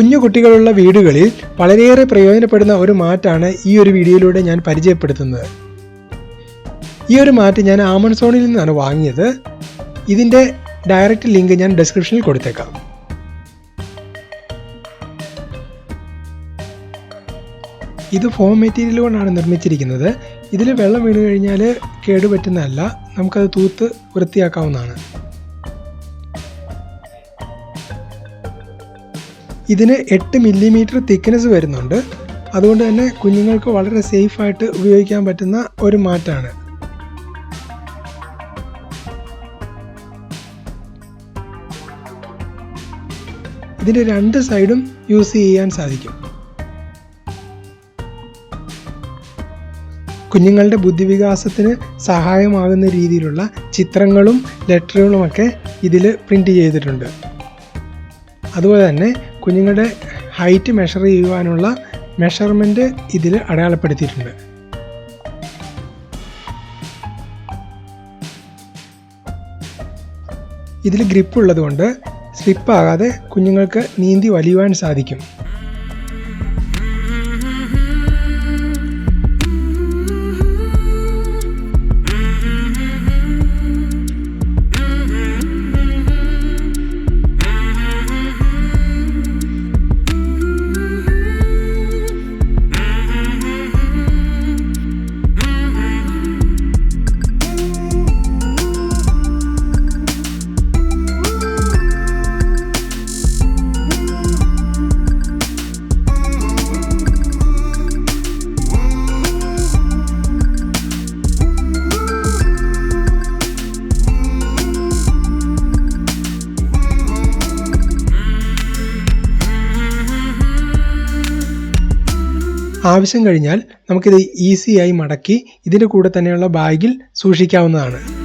കുഞ്ഞു കുട്ടികളുള്ള വീടുകളിൽ വളരെയേറെ പ്രയോജനപ്പെടുന്ന ഒരു മാറ്റാണ് ഈ ഒരു വീഡിയോയിലൂടെ ഞാൻ പരിചയപ്പെടുത്തുന്നത്. ഈ ഒരു മാറ്റ് ഞാൻ ആമസോണിൽ നിന്നാണ് വാങ്ങിയത്. ഇതിന്റെ ഡയറക്റ്റ് ലിങ്ക് ഞാൻ ഡിസ്ക്രിപ്ഷനിൽ കൊടുത്തേക്കാം. ഇത് ഫോം മെറ്റീരിയൽ കൊണ്ടാണ് നിർമ്മിച്ചിരിക്കുന്നത്. ഇതിൽ വെള്ളം വീണ് കഴിഞ്ഞാൽ കേടുപറ്റുന്നതല്ല. നമുക്കത് തൂത്ത് വൃത്തിയാക്കാവുന്നതാണ്. ഇതിന് എട്ട് മില്ലിമീറ്റർ തിക്നെസ് വരുന്നുണ്ട്. അതുകൊണ്ട് തന്നെ കുഞ്ഞുങ്ങൾക്ക് വളരെ സേഫായിട്ട് ഉപയോഗിക്കാൻ പറ്റുന്ന ഒരു മാറ്റാണ്. ഇതിന്റെ രണ്ട് സൈഡും യൂസ് ചെയ്യാൻ സാധിക്കും. കുഞ്ഞുങ്ങളുടെ ബുദ്ധിവികാസത്തിന് സഹായമാകുന്ന രീതിയിലുള്ള ചിത്രങ്ങളും ലെറ്ററുകളുമൊക്കെ ഇതിൽ പ്രിന്റ് ചെയ്തിട്ടുണ്ട്. അതുപോലെ തന്നെ കുഞ്ഞുങ്ങളുടെ ഹൈറ്റ് മെഷർ ചെയ്യുവാനുള്ള മെഷർമെന്റ് ഇതിൽ അടയാളപ്പെടുത്തിയിട്ടുണ്ട്. ഇതിൽ ഗ്രിപ്പ് ഉള്ളതുകൊണ്ട് സ്ലിപ്പാകാതെ കുഞ്ഞുങ്ങൾക്ക് നീന്തി വലിയുവാൻ സാധിക്കും. ആവശ്യം കഴിഞ്ഞാൽ നമുക്കിത് ഈസിയായി മടക്കി ഇതിന്റെ കൂടെ തന്നെയുള്ള ബാഗിൽ സൂക്ഷിക്കാവുന്നതാണ്.